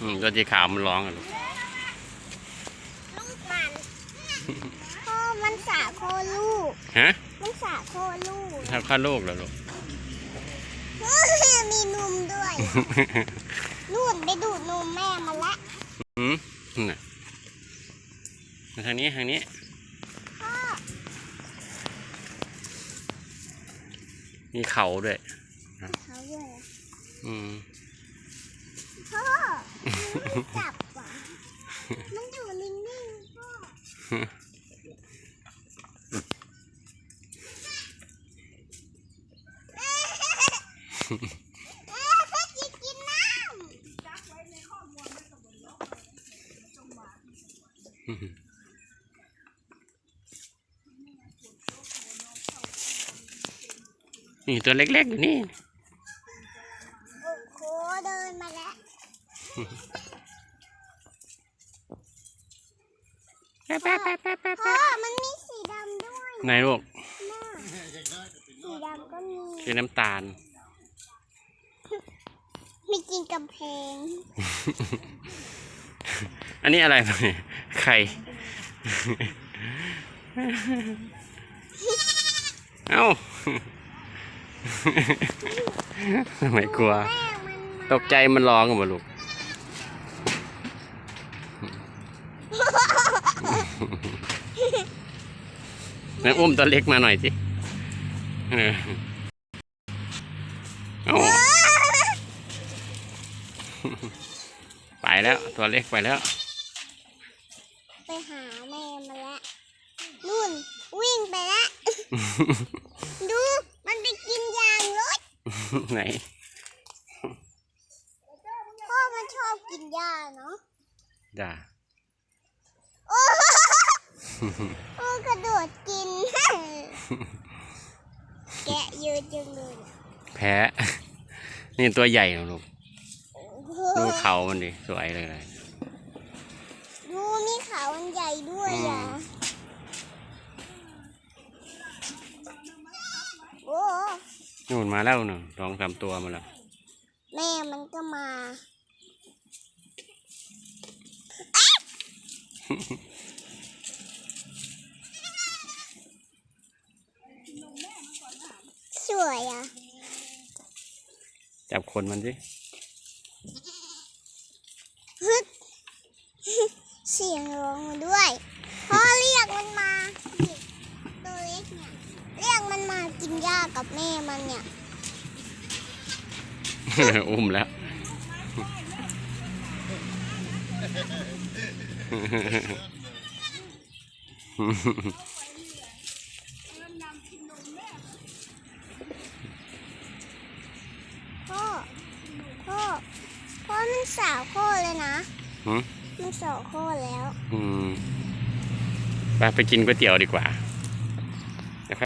อืมตัวสีขาวมันร้องอะลูกลูกมันพ่อมันสาโคลูก ฮะ มันสาโคลูกทำข้าวลูกเหรอลูกเฮ้ยมีนมด้วยนู่นไปดูดนมแม่มาละอืมนั่นน่ะมาทางนี้ทางนี้พ่อมีเขาด้วยเขาด้วยอะอืม พ่อมันไม่จับว่ะมันอยู่นิ่งๆพ่อเอ้ยจะกินน้ำนี่ตัวเล็กๆอยู่นี่โอ้โหเดินมาแล้ว แป๊ะแป๊ะแป๊ะแป๊ะแป๊ะพ่อแป๊ะมันมีสีดำด้วยไหนลูกน่ะสีดำก็มีคือน้ำตาล มีกินกำแพงอันนี้อะไรเนี่ยไข่ เอ้า ทำไมกลัว แม่มัน ตกใจมันร้องกันมาลูก นั่นอุ้มตัวเล็กมาหน่อยสิเออเอ้าไปแล้วตัวเล็กไปแล้ว ไปหาแม่มาแล้วนู่นวิ่งไปแล้วดูมันไปกินยางรถไหนพ่อมันชอบกินหญ้าเนาะจ้าโอ้ โอ้กระโดดกิน แกะเยอะจังเลยแพ้ นี่ตัวใหญ่นะลูกโอ้ดูโหเขามันดิสวยเลยเลยดูนี่ขามันใหญ่ด้วยอะ โอ้นู่นมาแล้วหนึ่งสองสามตัวมาแล้วแม่มันก็มาส วยอะ จับคนมันสิฮึดเสียงร้องมาด้วยพ่อเรียกมันมานี่ตัวเล็กเนี่ยเรียกมันมากินหญ้ากับแม่มันเนี่ยอุ้มแล้ว พ่อ พ่อ พ่อมันสาวโคตรเลยนะหืมมันสาวโคตรแล้ว อืมไปไปกินก๋วยเตี๋ยวดีกว่าเ